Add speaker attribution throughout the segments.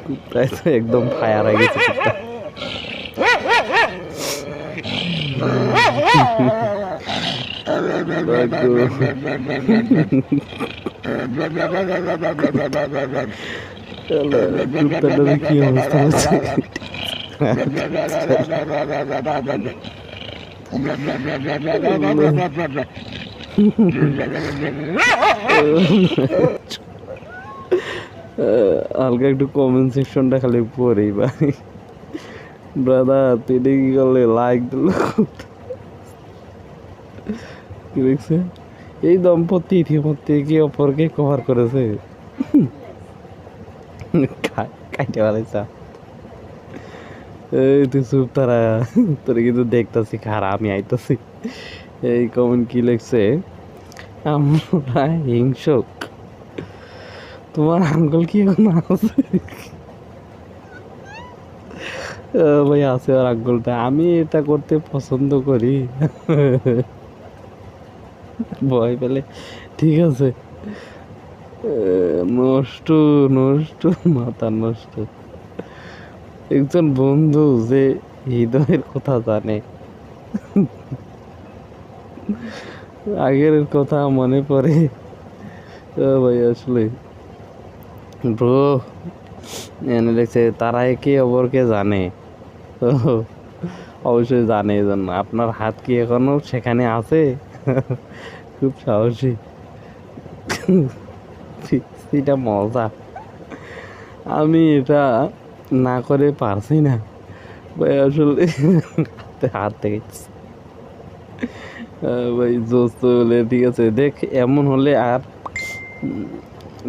Speaker 1: কুত্তায় তো একদম ফায়ার হয়ে গেছে কুত্তা কুত্তাটার কি অবস্থা হচ্ছে আহ, হালকা একটু কমেন্ট সেকশনটা খালি পড়েই ভাই ব্রাদার তুই কি করলে লাইক দিল কি দেখছে? এই দম্পতি ইতিমধ্যে একে অপরকে কভার করেছে। কা- পালাইছা এই তুই চুপ, তারা, তোর কিন্তু দেখতাছি খারাপ, আমি আইতাছি। এই কমেন্ট কি আমরা হিংসক। তোমার আঙ্কল কি এখন আছে? ভাই, আছে আর আঙ্কলটা আমি এটা করতে পছন্দ করি। ভয় পেলে, ঠিক আছে। নষ্ট নষ্ট, মাথা নষ্ট। একজন বন্ধু যে হৃদয়ের কথা জানে। আগের কথা মনে পড়ে। ভাই, আসলে। ব্রো, এনে দেখছে তারা একে অপরকে জানে? অবশ্যই জানে এই জন্য। আপনার হাত কি এখনও সেখানে আছে? খুব সাহসী। এটা মজা। আমি এটা না করে পারছি না। ভাই, আসলে হাত থেকে ভাই, দোস্ত বলে, ঠিক আছে, দেখ, এমন হলে আর,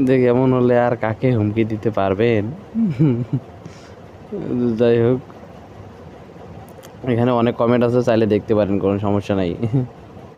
Speaker 1: দেখ, এমন হলে আর কাকে হুমকি দিতে পারবেন? যাই হোক, এখানে অনেক কমেন্ট আছে, চাইলে দেখতে পারেন, কোনো সমস্যা নাই।